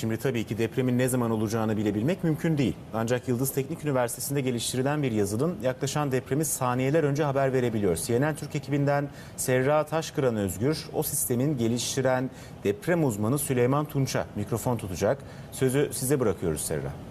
Şimdi tabii ki depremin ne zaman olacağını bilebilmek mümkün değil. Ancak Yıldız Teknik Üniversitesi'nde geliştirilen bir yazılım yaklaşan depremi saniyeler önce haber verebiliyor. CNN Türk ekibinden Serra Taşkıran Özgür o sistemin geliştiren deprem uzmanı Süleyman Tunç'a mikrofon tutacak. Sözü size bırakıyoruz Serra.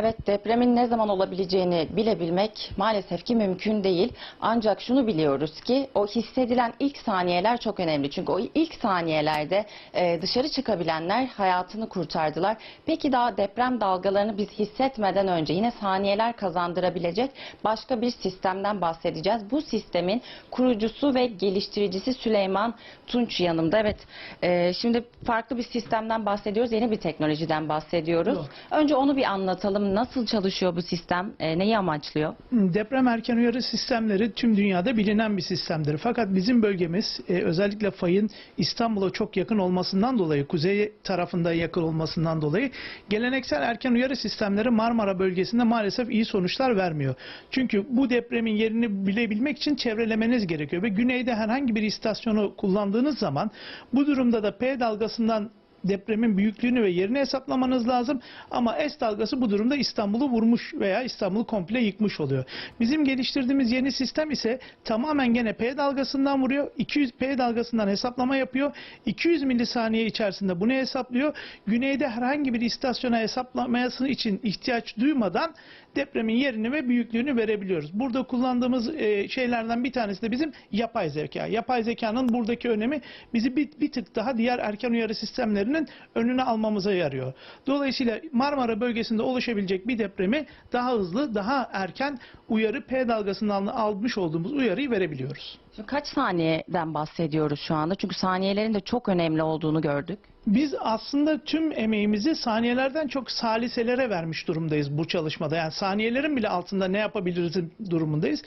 Evet depremin ne zaman olabileceğini bilebilmek maalesef ki mümkün değil. Ancak şunu biliyoruz ki o hissedilen ilk saniyeler çok önemli. Çünkü o ilk saniyelerde e, dışarı çıkabilenler hayatını kurtardılar. Peki daha deprem dalgalarını biz hissetmeden önce yine saniyeler kazandırabilecek başka bir sistemden bahsedeceğiz. Bu sistemin kurucusu ve geliştiricisi Süleyman Tunç yanımda. Evet e, şimdi farklı bir sistemden bahsediyoruz. Yeni bir teknolojiden bahsediyoruz. Önce onu bir anlatalım. Nasıl çalışıyor bu sistem? E, neyi amaçlıyor? Deprem erken uyarı sistemleri tüm dünyada bilinen bir sistemdir. Fakat bizim bölgemiz e, özellikle fayın İstanbul'a çok yakın olmasından dolayı, kuzey tarafında yakın olmasından dolayı geleneksel erken uyarı sistemleri Marmara bölgesinde maalesef iyi sonuçlar vermiyor. Çünkü bu depremin yerini bilebilmek için çevrelemeniz gerekiyor ve güneyde herhangi bir istasyonu kullandığınız zaman bu durumda da P dalgasından depremin büyüklüğünü ve yerini hesaplamanız lazım. Ama S dalgası bu durumda İstanbul'u vurmuş veya İstanbul'u komple yıkmış oluyor. Bizim geliştirdiğimiz yeni sistem ise tamamen gene P dalgasından vuruyor. 200 P dalgasından hesaplama yapıyor. 200 milisaniye içerisinde bunu hesaplıyor. Güneyde herhangi bir istasyona hesaplaması için ihtiyaç duymadan depremin yerini ve büyüklüğünü verebiliyoruz. Burada kullandığımız e, şeylerden bir tanesi de bizim yapay zeka. Yapay zekanın buradaki önemi bizi bir, bir tık daha diğer erken uyarı sistemlerinin önüne almamıza yarıyor. Dolayısıyla Marmara bölgesinde oluşabilecek bir depremi daha hızlı, daha erken uyarı P dalgasından almış olduğumuz uyarıyı verebiliyoruz. Kaç saniyeden bahsediyoruz şu anda? Çünkü saniyelerin de çok önemli olduğunu gördük. Biz aslında tüm emeğimizi saniyelerden çok saliselere vermiş durumdayız bu çalışmada. Yani saniyelerin bile altında ne yapabiliriz durumundayız.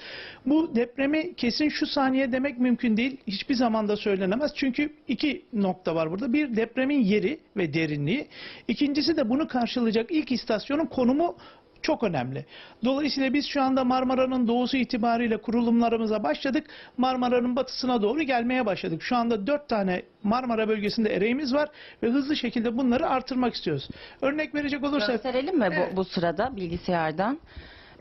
Bu depremi kesin şu saniye demek mümkün değil. Hiçbir zaman da söylenemez. Çünkü iki nokta var burada. Bir depremin yeri ve derinliği. İkincisi de bunu karşılayacak ilk istasyonun konumu çok önemli. Dolayısıyla biz şu anda Marmara'nın doğusu itibariyle kurulumlarımıza başladık. Marmara'nın batısına doğru gelmeye başladık. Şu anda dört tane Marmara bölgesinde ereğimiz var ve hızlı şekilde bunları artırmak istiyoruz. Örnek verecek olursak Gösterelim mi Evet. bu, bu sırada bilgisayardan?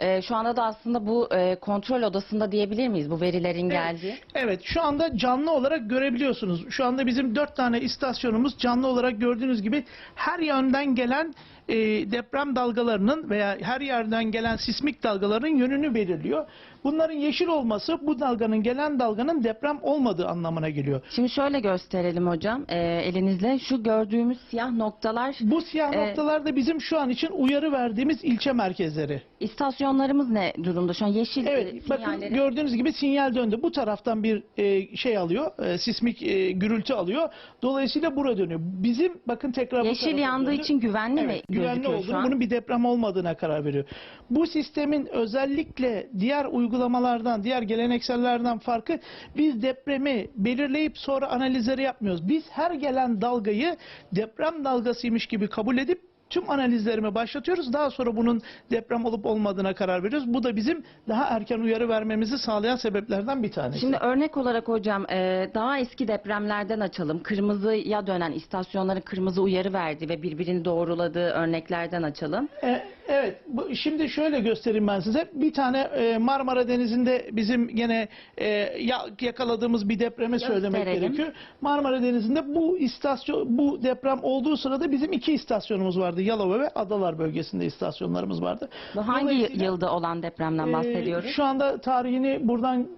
E, şu anda da aslında bu e, kontrol odasında diyebilir miyiz bu verilerin geldiği? Evet şu anda canlı olarak görebiliyorsunuz. Şu anda bizim dört tane istasyonumuz canlı olarak gördüğünüz gibi her yönden gelen e, deprem dalgalarının veya her yerden gelen sismik dalgaların yönünü belirliyor. Bunların yeşil olması bu dalganın gelen dalganın deprem olmadığı anlamına geliyor. Şimdi şöyle gösterelim hocam e, elinizle. Şu gördüğümüz siyah noktalar Bu siyah Ee, noktalar da bizim şu an için uyarı verdiğimiz ilçe merkezleri. istasyonlarımız ne durumda? Şu an yeşil e, Evet bakın sinyalleri. gördüğünüz gibi sinyal döndü. Bu taraftan bir e, şey alıyor, e, sismik e, gürültü alıyor. Dolayısıyla buraya dönüyor. Bizim bakın tekrar Yeşil yandığı döndü. için güvenli mi Evet, güvenli olduğunu, bunun bir deprem olmadığına karar veriyor. Bu sistemin özellikle diğer uygulamalardan, diğer geleneksellerden farkı biz depremi belirleyip sonra analizleri yapmıyoruz. Biz her gelen dalgayı deprem dalgasıymış gibi kabul edip tüm analizlerimi başlatıyoruz. Daha sonra bunun deprem olup olmadığına karar veriyoruz. Bu da bizim daha erken uyarı vermemizi sağlayan sebeplerden bir tanesi. Şimdi örnek olarak hocam e, daha eski depremlerden açalım. Kırmızıya dönen istasyonların kırmızı uyarı verdiği ve birbirini doğruladığı örneklerden açalım. E, evet, bu, şimdi şöyle göstereyim ben size. Bir tane e, Marmara Denizi'nde bizim gene e, ya- yakaladığımız bir depremi söylemek Gösterelim. gerekiyor. Marmara Denizi'nde bu istasyon, bu deprem olduğu sırada bizim iki istasyonumuz vardı. Yalova ve Adalar bölgesinde istasyonlarımız vardı. Bu hangi Dolayısıyla, yılda olan depremden e, bahsediyoruz? şu anda tarihini buradan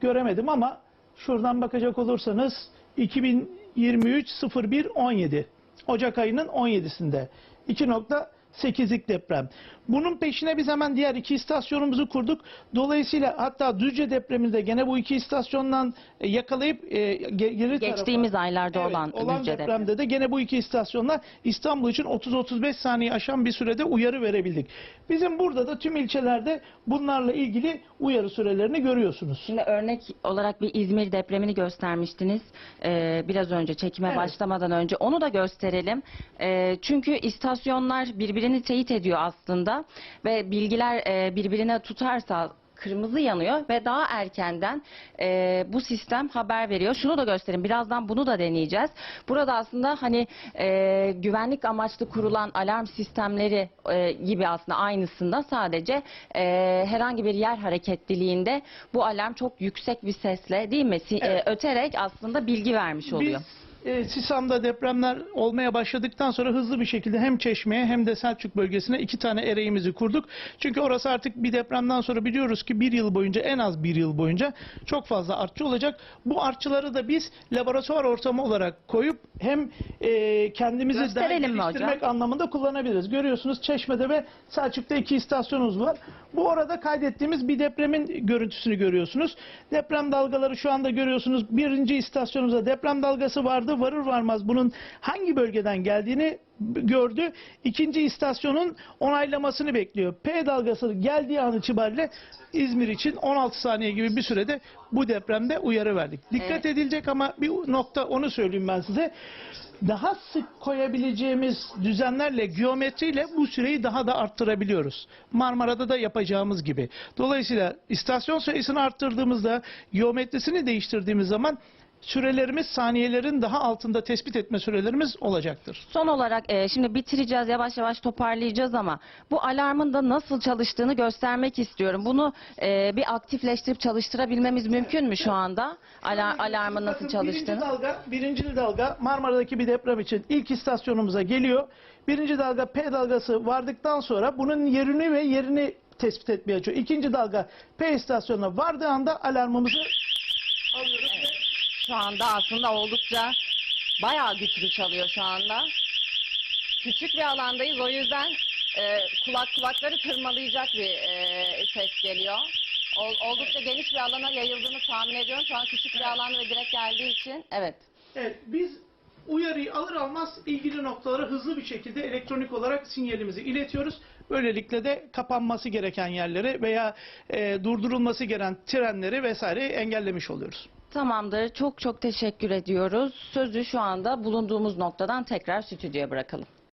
göremedim ama şuradan bakacak olursanız 2023 01 17 Ocak ayının 17'sinde 2.8'lik deprem. Bunun peşine biz hemen diğer iki istasyonumuzu kurduk. Dolayısıyla hatta Düzce depreminde gene bu iki istasyondan e, yakalayıp e, ge- geri tarafa- Geçtiğimiz aylarda Evet, olan, olan Düzce depremde de gene bu iki istasyonla İstanbul için 30-35 saniye aşan bir sürede uyarı verebildik. Bizim burada da tüm ilçelerde bunlarla ilgili uyarı sürelerini görüyorsunuz. Şimdi örnek olarak bir İzmir depremini göstermiştiniz e, biraz önce çekime Evet. başlamadan önce. Onu da gösterelim. E, çünkü istasyonlar birbirini teyit ediyor aslında ve bilgiler e, birbirine tutarsa kırmızı yanıyor ve daha erkenden e, bu sistem haber veriyor. Şunu da göstereyim. Birazdan bunu da deneyeceğiz. Burada aslında hani e, güvenlik amaçlı kurulan alarm sistemleri e, gibi aslında aynısında sadece e, herhangi bir yer hareketliliğinde bu alarm çok yüksek bir sesle değil mi? Si- e, Evet. öterek aslında bilgi vermiş oluyor. Biz e, Sisam'da depremler olmaya başladıktan sonra hızlı bir şekilde hem Çeşme'ye hem de Selçuk bölgesine iki tane ereğimizi kurduk. Çünkü orası artık bir depremden sonra biliyoruz ki bir yıl boyunca en az bir yıl boyunca çok fazla artçı olacak. Bu artçıları da biz laboratuvar ortamı olarak koyup hem e, kendimizi daha Gösterelim hocam? geliştirmek anlamında kullanabiliriz. Görüyorsunuz Çeşme'de ve Selçuk'ta iki istasyonumuz var. Bu arada kaydettiğimiz bir depremin görüntüsünü görüyorsunuz. Deprem dalgaları şu anda görüyorsunuz. Birinci istasyonumuzda deprem dalgası vardı. Varır varmaz bunun hangi bölgeden geldiğini gördü. İkinci istasyonun onaylamasını bekliyor. P dalgası geldiği an itibariyle İzmir için 16 saniye gibi bir sürede bu depremde uyarı verdik. Dikkat Evet. edilecek ama bir nokta onu söyleyeyim ben size. Daha sık koyabileceğimiz düzenlerle, geometriyle bu süreyi daha da arttırabiliyoruz. Marmara'da da yapacağımız gibi. Dolayısıyla istasyon sayısını arttırdığımızda, geometrisini değiştirdiğimiz zaman sürelerimiz saniyelerin daha altında tespit etme sürelerimiz olacaktır. Son olarak e, şimdi bitireceğiz yavaş yavaş toparlayacağız ama bu alarmın da nasıl çalıştığını göstermek istiyorum. Bunu e, bir aktifleştirip çalıştırabilmemiz mümkün mü şu anda? Ala- alarmın nasıl Bakın, çalıştığını? Birinci dalga, birinci dalga Marmara'daki bir deprem için ilk istasyonumuza geliyor. Birinci dalga P dalgası vardıktan sonra bunun yerini ve yerini tespit etmeye çalışıyor. İkinci dalga P istasyonuna vardığı anda alarmımızı alıyoruz. Şu anda aslında oldukça bayağı güçlü çalıyor şu anda. Küçük bir alandayız o yüzden e, kulak kulakları tırmalayacak bir e, ses geliyor. Ol- oldukça geniş bir alana yayıldığını tahmin ediyorum. Şu an küçük bir alan ve direkt geldiği için evet. Evet, biz uyarıyı alır almaz ilgili noktalara hızlı bir şekilde elektronik olarak sinyalimizi iletiyoruz. Böylelikle de kapanması gereken yerleri veya e, durdurulması gereken trenleri vesaire engellemiş oluyoruz. Tamamdır. Çok çok teşekkür ediyoruz. Sözü şu anda bulunduğumuz noktadan tekrar stüdyoya bırakalım.